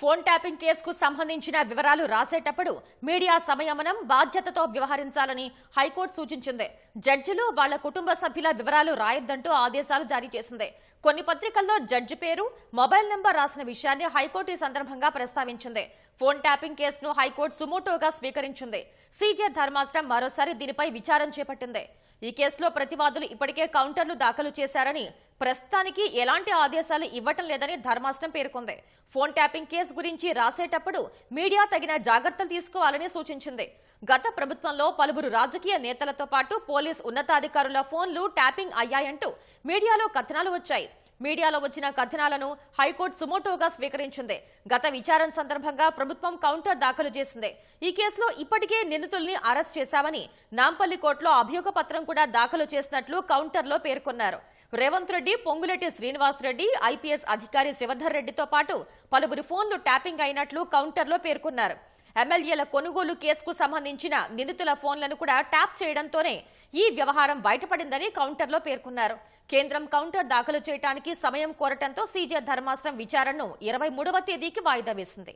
Phone tapping కేసుకు సంబంధించిన వివరాలు రాసేటప్పుడు మీడియా సంయమనం బాధ్యతతో వ్యవహరించాలని హైకోర్టు సూచించింది. జడ్జిలు వాళ్ళ కుటుంబ సభ్యుల వివరాలు రాయొద్దంటూ ఆదేశాలు జారీ చేసింది. కొన్ని పత్రికల్లో జడ్జి పేరు మొబైల్ నెంబర్ రాసిన విషయాన్ని హైకోర్టు ఈ సందర్భంగా ప్రస్తావించింది. ఫోన్ ట్యాపింగ్ కేసును హైకోర్టు సుమోటోగా స్వీకరించింది. సీజే ధర్మాసనం మరోసారి దీనిపై విచారం చేపట్టింది. ఈ కేసులో ప్రతివాదులు ఇప్పటికే కౌంటర్లు దాఖలు చేశారని ప్రస్తుతానికి ఎలాంటి ఆదేశాలు ఇవ్వటం లేదని ధర్మాసనం పేర్కొంది. ఫోన్ ట్యాపింగ్ కేసు గురించి రాసేటప్పుడు మీడియా తగిన జాగ్రత్తలు తీసుకోవాలని సూచించింది. గత ప్రభుత్వంలో పలువురు రాజకీయ నేతలతో పాటు పోలీస్ ఉన్నతాధికారుల ఫోన్లు ట్యాపింగ్ అయ్యాయంటూ మీడియాలో కథనాలు వచ్చాయి. మీడియాలో వచ్చిన కథనాలను హైకోర్టు సుమోటోగా స్వీకరించింది. గత విచారణ సందర్భంగా ప్రభుత్వం కౌంటర్ దాఖలు చేసింది. ఈ కేసులో ఇప్పటికే నిందితుల్ని అరెస్ట్ చేశామని నాంపల్లి కోర్టులో అభియోగ పత్రం కూడా దాఖలు చేసినట్లు కౌంటర్లో పేర్కొన్నారు. రేవంత్ రెడ్డి పొంగులెట్టి శ్రీనివాస్ రెడ్డి ఐపీఎస్ అధికారి శివధర్ రెడ్డితో పాటు పలువురు ఫోన్లు ట్యాపింగ్ అయినట్లు కౌంటర్లో పేర్కొన్నారు. ఎమ్మెల్యేల కొనుగోలు కేసుకు సంబంధించిన నిందితుల ఫోన్లను కూడా ట్యాప్ చేయడంతోనే ఈ వ్యవహారం బయటపడిందని కౌంటర్లో పేర్కొన్నారు. కేంద్రం కౌంటర్ దాఖలు చేయడానికి సమయం కోరటంతో సీజే ధర్మాసనం విచారణను ఇరవై మూడవ తేదీకి వాయిదా వేసింది.